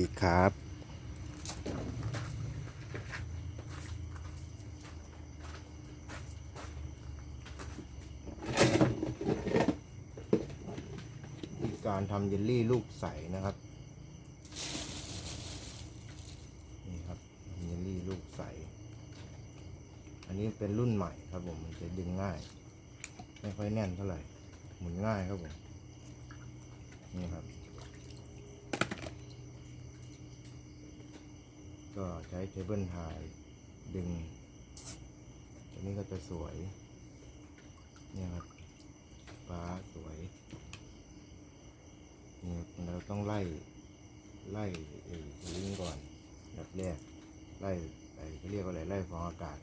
ดีครับการทำเยลลี่ลูกใสนะครับ นี่ครับเยลลี่ลูกใส อันนี้เป็นรุ่นใหม่ครับผม มันจะดึงง่าย ไม่ค่อยแน่นเท่าไหร่ หมุนง่ายครับผม นี่ครับ ก็ใช้เคเบิลไทยดึงตัวนี้ก็จะสวย เนี่ยครับฟ้าสวยเนี่ยเราต้องไล่ ไล่ไอ้ลิงก่อนแบบแรก ไล่ไอ้เขาเรียกว่าอะไรไล่ฟองอากาศ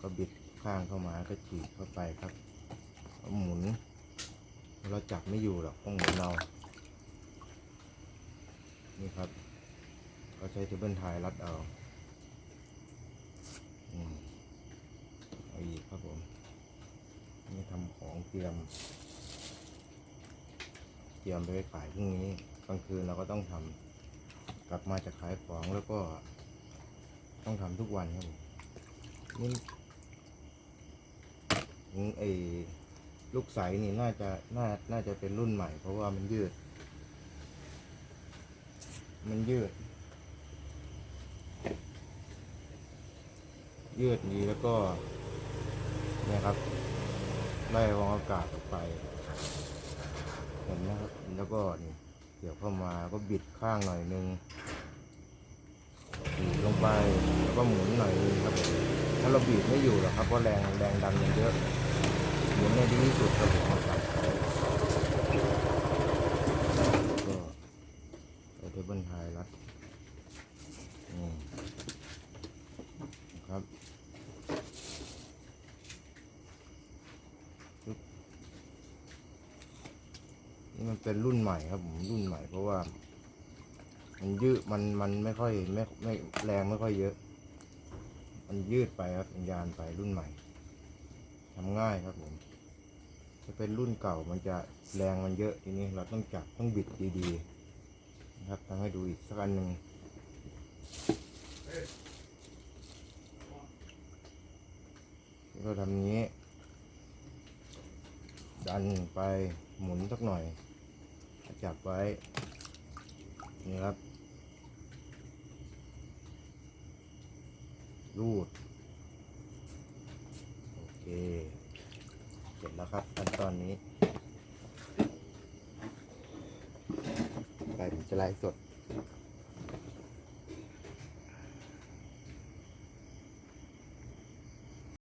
ก็บิดข้างเข้ามาก็ฉีดเข้าไปครับหมุน เราจับไม่อยู่หรอกต้องหมุนเรานี่ครับ ก็ใช้เทเบิลไทยรัดเอาอืมเอาอีกครับผม นี่ทำของเตรียม เตรียมไปไว้ขายพรุ่งนี้กลางคืนเราก็ต้องทำกลับมาจากขายของแล้วก็ ต้องทำทุกวันครับผมนี่ไอ้ลูกใสนี่น่าจะน่าน่าจะเป็นรุ่นใหม่ เพราะว่ามันยืด มันยืด ยืดดีแล้วก็เนี่ยครับไล่ฟองอากาศออกไปเห็นนะครับแล้วก็นี่เกี่ยวเข้ามาก็บิดข้างหน่อยนึงบีบลงไปแล้วก็หมุนหน่อยนึงครับถ้าเราบีบไม่อยู่หรอกครับเพราะแรงแรงดันมันเยอะหมุนให้ดีที่สุดครับผมครับก็ใช้เทเบิลไทยรัดนี่ครับ นี่ มันเป็นรุ่นใหม่ครับผมรุ่นใหม่เพราะว่า มันยืดมันมันไม่ค่อยไม่ไม่แรงไม่ค่อยเยอะ มันยืดไปครับสัญญาณไปรุ่นใหม่ทำง่ายครับผมถ้าเป็นรุ่นเก่ามันจะแรงมันเยอะทีนี้เราต้องจับต้องบิดดีๆนะครับทำให้ดูอีกสักอันหนึ่งก็ทำนี้ ดันไปหมุนสักหน่อย จับไว้ นี่ครับ รูด โอเค เสร็จแล้วครับขั้นตอนนี้ไปผมจะไล่สด